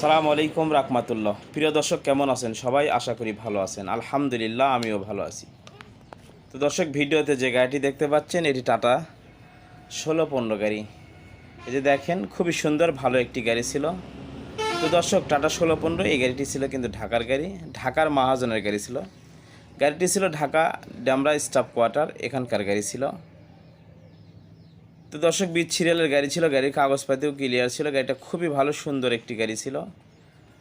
সালাম আলাইকুম রাহমাতুল্লাহ। প্রিয় দর্শক, কেমন আছেন? সবাই আশা করি ভালো আছেন। আলহামদুলিল্লাহ, আমিও ভালো আছি। তো দর্শক, ভিডিওতে যে গাড়িটি দেখতে পাচ্ছেন, এটি টাটা ষোলো পনেরো গাড়ি। এই যে দেখেন, খুবই সুন্দর, ভালো একটি গাড়ি ছিল। তো দর্শক, টাটা ষোলো পনেরো, এই গাড়িটি ছিল কিন্তু ঢাকার গাড়ি, ঢাকার মহাজনের গাড়ি ছিল। গাড়িটি ছিল ঢাকা ডামরা স্টাফ কোয়ার্টার, এখানকার গাড়ি ছিল। তো দর্শক বিচ সিরিয়ালের গাড়ি ছিল, গাড়ির কাগজপাতিও ক্লিয়ার ছিল, গাড়িটা খুবই ভালো, সুন্দর একটি গাড়ি ছিল।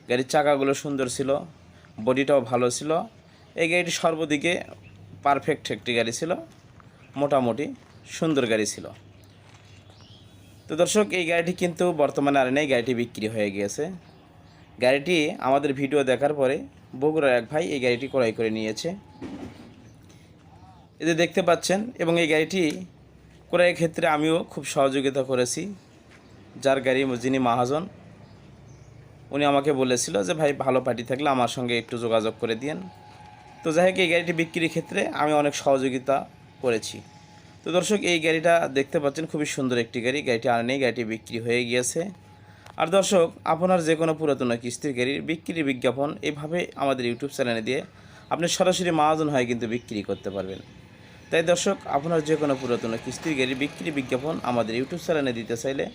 গাড়ির চাকাগুলো সুন্দর ছিল, বডিটাও ভালো ছিল। এই গাড়িটি সর্বদিকে পারফেক্ট একটি গাড়ি ছিল, মোটামুটি সুন্দর গাড়ি ছিল। তো দর্শক, এই গাড়িটি কিন্তু বর্তমানে আর নেই, গাড়িটি বিক্রি হয়ে গিয়েছে। গাড়িটি আমাদের ভিডিও দেখার পরে বগুড়ার এক ভাই এই গাড়িটি ক্রয় করে নিয়েছে। এদের দেখতে পাচ্ছেন, এবং এই গাড়িটি ক্রয়ের ক্ষেত্রে আমিও খুব সহযোগিতা করেছি। যার গাড়ি যিনি মহাজন, উনি আমাকে বলেছিল যে, ভাই, ভালো পার্টি থাকলে আমার সঙ্গে একটু যোগাযোগ করে দিয়েন। তো যাই হোক, এই গাড়িটি বিক্রির ক্ষেত্রে আমি অনেক সহযোগিতা করেছি। তো দর্শক, এই গাড়িটা দেখতে পাচ্ছেন, খুবই সুন্দর একটি গাড়ি। গাড়িটি আর নেই, গাড়িটি বিক্রি হয়ে গিয়েছে। আর দর্শক, আপনার যে কোনো পুরাতন কিস্তির গাড়ির বিক্রির বিজ্ঞাপন এইভাবে আমাদের ইউটিউব চ্যানেলে দিয়ে আপনি সরাসরি মহাজন হয়ে কিন্তু বিক্রি করতে পারবেন। তাই দর্শক, আপনার যে কোনো পুরাতন কিস্তির গাড়ি বিক্রি, বিজ্ঞাপন আমাদের ইউটিউব চ্যানেলে দিতে চাইলে,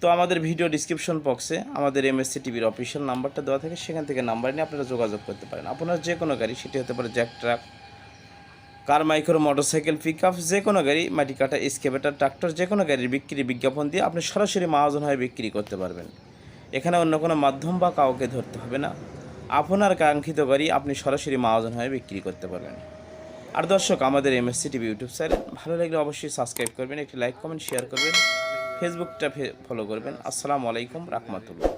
তো আমাদের ভিডিও ডিসক্রিপশন বক্সে আমাদের এমএসসি টিভির অফিসিয়াল নাম্বারটা দেওয়া থাকে, সেখান থেকে নাম্বার নিয়ে আপনারা যোগাযোগ করতে পারেন। আপনার যে কোনো গাড়ি, সেটি হতে পারে Jack truck, car micro motorcycle pickup যে কোনো গাড়ি, মাটি কাটা এসকেভেটার ট্রাক্টর যে কোনো গাড়ির বিক্রি, বিজ্ঞাপন দিয়ে আপনি সরাসরি মহাজন হয়ে বিক্রি করতে পারবেন। এখানে অন্য কোনো মাধ্যম বা কাউকে ধরতে হবে না। আপনার কাঙ্ক্ষিত গাড়ি আপনি সরাসরি মহাজন হয়ে বিক্রি করতে পারবেন। আর দর্শক, আমাদের এমএসসি টিভি ইউটিউব চ্যানেল ভালো লাগলে অবশ্যই সাবস্ক্রাইব করবেন, একটি লাইক কমেন্ট শেয়ার করবেন। ফেসবুকটা ফলো করবেন। আসসালামু আলাইকুম, রাহমাতুল্লাহ।